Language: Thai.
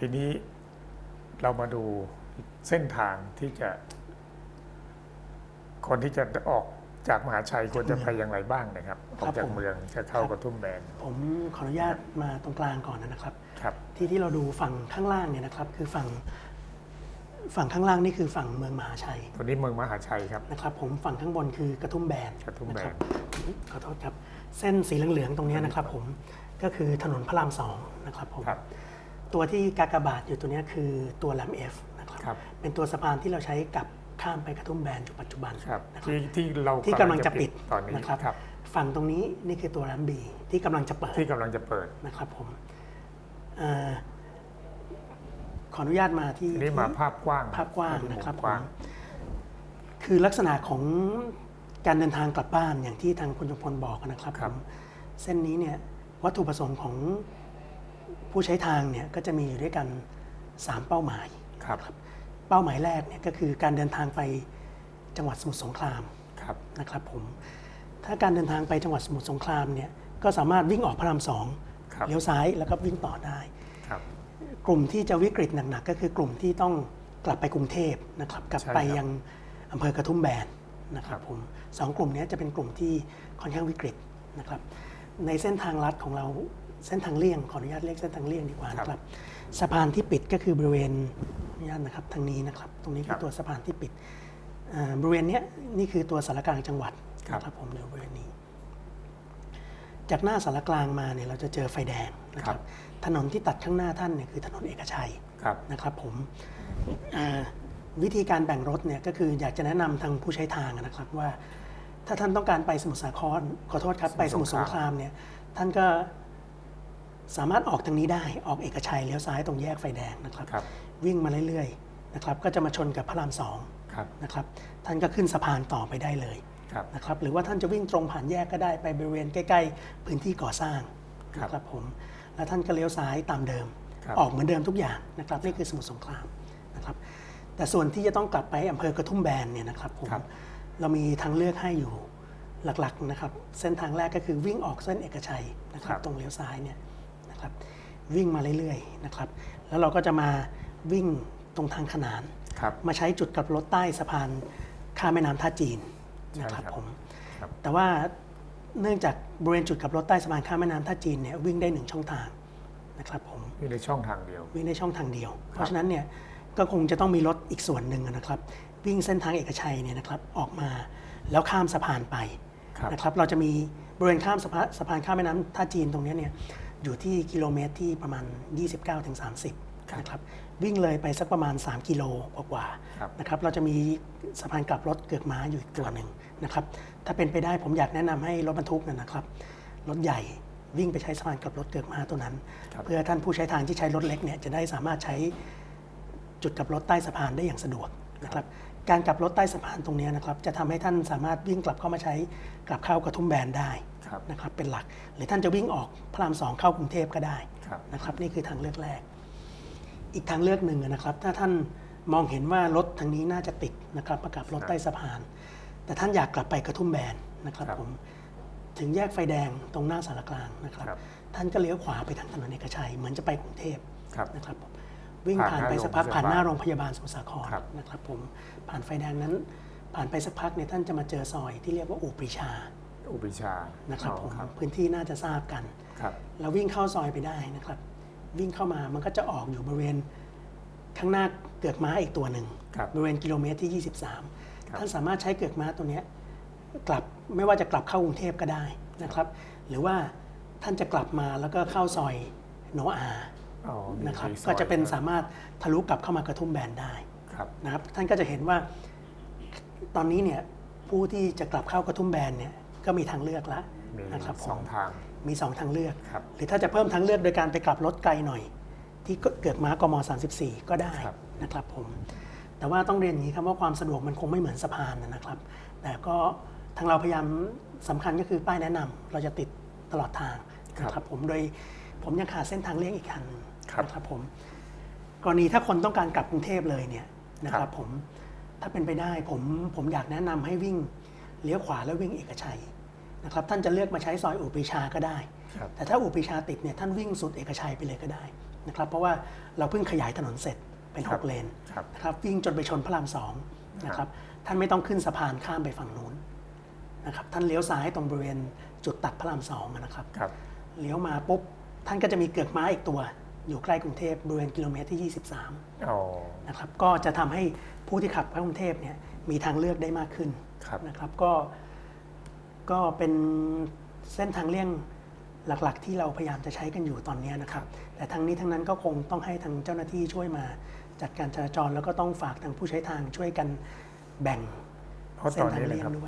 ทีนี้เรามาดูเส้นทางที่จะ คนที่จะออกจากมหาชัยควรจะไปอย่างไรบ้างนะครับออกจากเมืองจะเข้ากระทุ่มแบนผมขออนุญาตมาตรงกลางก่อนนะครับ ครับ ที่ที่เราดูฝั่งข้างล่างเนี่ยนะครับ คือฝั่งฝั่งข้างล่างนี่คือฝั่งเมืองมหาชัยตัวนี้เมืองมหาชัยครับนะครับ ผมฝั่งข้างบนคือกระทุ่มแบนกระทุ่มแบนนะครับขอโทษครับ เส้นสีเหลืองๆตรงเนี้ยนะครับ ผมก็คือถนนพระรามสองนะครับผมครับ ตัวที่กากบาทอยู่ตัวเนี้ยคือตัวแลมเอฟนะครับครับ เป็นตัวสะพานที่เราใช้กลับข้ามไปกระทุ่มแบนจุปัจจุบันครับนะครับที่ที่เราที่กำลังจะปิดตอนนี้นะครับครับ ฝั่งตรงนี้นี่คือตัวแรมบีที่กำลังจะเปิดที่กำลังจะเปิดนะครับผมเอ่อขออนุญาตมาที่ทีนี้มาภาพกว้างภาพกว้างที่มุมนะครับกว้างผมคือลักษณะของการเดินทางกลับบ้านอย่างที่ทางคุณจงพลบอกนะครับผมเส้นนี้เนี่ยวัตถุประสงค์ของ ผู้ใช้ทางเนี่ยก็จะมีอยู่ด้วยกัน 3 เป้าหมายครับเป้าหมายแรกเนี่ยก็คือการเดินทางไปจังหวัดสมุทรสงครามครับนะครับผมถ้าการเดินทางไปจังหวัดสมุทรสงครามเนี่ยก็สามารถวิ่งออกพระรามสองครับเลี้ยวซ้ายแล้วก็วิ่งต่อได้ครับกลุ่มที่จะวิกฤตหนักๆก็คือกลุ่มที่ต้องกลับไปกรุงเทพนะครับกลับใช่ครับไปยังอำเภอกระทุ่มแบนนะคครัรับบผมสองกลุ่มนี้จะเป็นกลุ่มที่ค่อนข้างวิกฤตนะครับในเส้นทางลัดของเรา เส้นทางเลี่ยงขออนุญาตเรียกเส้นทางเลี่ยงดีกว่านะครับ สะพานที่ปิดก็คือบริเวณขออนุญาตนะครับทางนี้นะครับ ตรงนี้คือตัวสะพานที่ปิดอ่าบริเวณเนี้ยนี่คือตัวสารกลางจังหวัดนะครับผมอยู่บริเวณนี้ จากหน้าสารกลางมาเนี่ยเราจะเจอไฟแดงนะคครัรับบถนนที่ตัดข้างหน้าท่านเนี่ยคือถนนเอกชัยครับนะครับผมอ่าวิธีการแบ่งรถเนี่ยก็คืออยากจะแนะนำทางผู้ใช้ทางนะครับว่า ถ้าท่านต้องการไปสมุทรสาครขอโทษครับไปสมุทรสงครามเนี่ยท่านก็ สามารถออกทางนี้ได้ออกเอกชัยเลี้ยวซ้ายตรงแยกไฟแดงนะครับครับวิ่งมาเรื่อยๆนะครับก็จะมาชนกับพระรามสองครับนะครับท่านก็ขึ้นสะพานต่อไปได้เลยครับนะครับหรือว่าท่านจะวิ่งตรงผ่านแยกก็ได้ไปบริเวณใกล้ๆ พื้นที่ก่อสร้างครับนะครับผมแล้วท่านก็เลี้ยวซ้ายตามเดิมครับออกเหมือนเดิมทุกอย่างนะครับนี่คือสมุทรสงครามนะครับแต่ส่วนที่จะต้องกลับไปอำเภอกระทุ่มแบนเนี่ยนะครับผมครับเรามีทางเลือกให้อยู่หลักๆนะครับเส้นทางแรกก็คือวิ่งออกเส้นเอกชัยนะครับตรงเลี้ยวซ้ายเนี่ย นะครับวิ่งมาเรื่อยๆนะครับแล้วเราก็จะมาวิ่งตรงทางขนานครับมาใช้จุดกลับรถใต้สะพานข้ามแม่น้ำท่าจีนนะคใช่รับครับผมครับแต่ว่าเนื่องจากบริเวณจุดกลับรถใต้สะพานข้ามแม่น้ำท่าจีนเนี่ยวิ่งได้หนึ่งช่องทางนะครับผมอยู่ในช่องทางเดียววิ่งได้ช่องทางเดียว เพราะฉะนั้นเนี่ยก็คงจะต้องมีรถอีกส่วนหนึ่งนะครับ วิ่งเส้นทางเอกชัยเนี่ยนะครับออกมาแล้วข้ามสะพานไปครับนะครับเราจะมีบริเวณข้ามสะพานสะพานข้ามแม่น้ำท่าจีนตรงเนี้ยเนี่ย อยู่ที่กิโลเมตรที่ประมาณ 29-30นะครับวิ่งเลยไปสักประมาณ 3 กิโลกว่าๆครับนะครับเราจะมีสะพานกลับรถเกือกม้าอยู่อีกตัวหนึ่งนะครับถ้าเป็นไปได้ผมอยากแนะนำให้รถบรรทุกเนยนะครับรถใหญ่วิ่งไปใช้สะพานกลับรถเกือกม้าตัวนั้นครับเพื่อท่านผู้ใช้ทางที่ใช้รถเล็กเนี่ยจะได้สามารถใช้จุดกลับรถใต้สะพานได้อย่างสะดวกนะครับ การกลับรถใต้สะพานตรงเนี้ยนะครับจะทำให้ท่านสามารถวิ่งกลับเข้ามาใช้กลับเข้ากระทุ่มแบนได้ครับนะครับเป็นหลัก หรือท่านจะวิ่งออกพระรามสองเข้ากรุงเทพก็ได้ครับนะครับนี่คือทางเลือกแรก อีกทางเลือกหนึ่งนะครับ ถ้าท่านมองเห็นว่ารถทางนี้น่าจะติดนะครับมากับรถใต้สะพาน แต่ท่านอยากกลับไปกระทุ่มแบนนะครับครับผมถึงแยกไฟแดงตรงหน้าสารกลางนะครับครับ ท่านก็เลี้ยวขวาไปทางถนนเอกชัยเหมือนจะไปกรุงเทพครับนะครับผม วิ่งผ่าผ่านนหน้าไปสักพักโรงพยาบาลผ่านหน้าโรงพยาบาลสมุทรสาครครับนะครับผมผ่านไฟแดงนั้น ผ่านไปสักพักเนี่ยท่านจะมาเจอซอยที่เรียกว่าอู่ปรีชาอุปิชานะครับอ๋ผอมครับพื้นที่น่าจะทราบกันครับเราวิ่งเข้าซอยไปได้นะครับ วิ่งเข้ามามันก็จะออกอยู่บริเวณข้างหน้าเกือกม้าอีกตัวหนึ่งครับบริเวณกิโลเมตรที่ครับ23 ท่านสามารถใช้เกือกม้าตัวเนี้ยกลับไม่ว่าจะกลับเข้ากรุงเทพก็ได้นะครับ หรือว่าท่านจะกลับมาแล้วก็เข้าซอยโนอาอ๋อมี นะครับมีซอยก็จะเป็นสามารถทะลุกลับเข้ามากระทุ่มแบนได้ครับนะครับท่านก็จะเห็นว่าตอนนี้เนี่ยผู้ที่จะกลับเข้ากระทุ่มแบนเนี่ยก็มีทางเลือกแล้วมีนะครับผสอมงทางมี 2 ทางเลือกครับหรือถ้าจะเพิ่มทางเลือกโดยการไปกลับรถไกลหน่อย ที่เกิดม้ากม 34 ก็ได้ครับนะครับผมแต่ว่าต้องเรียนอย่างนี้ครับว่าความสะดวกมันคงไม่เหมือนสะพานนะครับ แต่ก็ทางเราพยายามสำคัญก็คือป้ายแนะนำเราจะติดตลอดทางนะครับผมโดยผมยังขาดเส้นทางเลี่ยงอีกคันห นึ่งครับนะครับผมกรณีถ้าคนต้องการกลับกรุงเทพเลยเนี่ยนะคครัรับบผมถ้าเป็นไปได้ผมผมอยากแนะนำให้วิ่งเลี้ยวขวาแล้ววิ่งเอกชัยนะครับท่านจะเลือกมาใช้ซอยอุปรีชาก็ได้ครับแต่ถ้าอุปรีชาติดเนี่ยท่านวิ่งสุดเอกชัยไปเลยก็ได้นะครับเพราะว่าเราเพิ่งขยายถนนเสร็จเป็นครับ6เลนครับนะครับวิ่งจนไปชนพระรามสองนะครับท่านไม่ต้องขึ้นสะพานข้ามไปฝั่งนู้นนะครับท่านเลี้ยวซ้ายตรงบริเวณจุดตัดพระรามสองนะครับครับเลี้ยวมาปุ๊บท่านก็จะมีเกือกม้าอีกตัว อยู่ใกล้กรุงเทพบริเวณกิโลเมตรที่ 23อ๋อนะครับก็จะทำให้ผู้ที่ขับเข้ากรุงเทพเนี่ยมีทางเลือกได้มากขึ้นครับนะครับก็ก็เป็นเส้นทางเลี่ยงหลักๆ ที่เราพยายามจะใช้กันอยู่ตอนนี้นะครับ แต่ทั้งนี้ทั้งนั้นก็คงต้องให้ทางเจ้าหน้าที่ช่วยมาจัดการจราจรแล้วก็ต้องฝากทางผู้ใช้ทางช่วยกันแบ่งเพราะเส้ตนอนทางนี้เลยเลี่ยงครับด้วย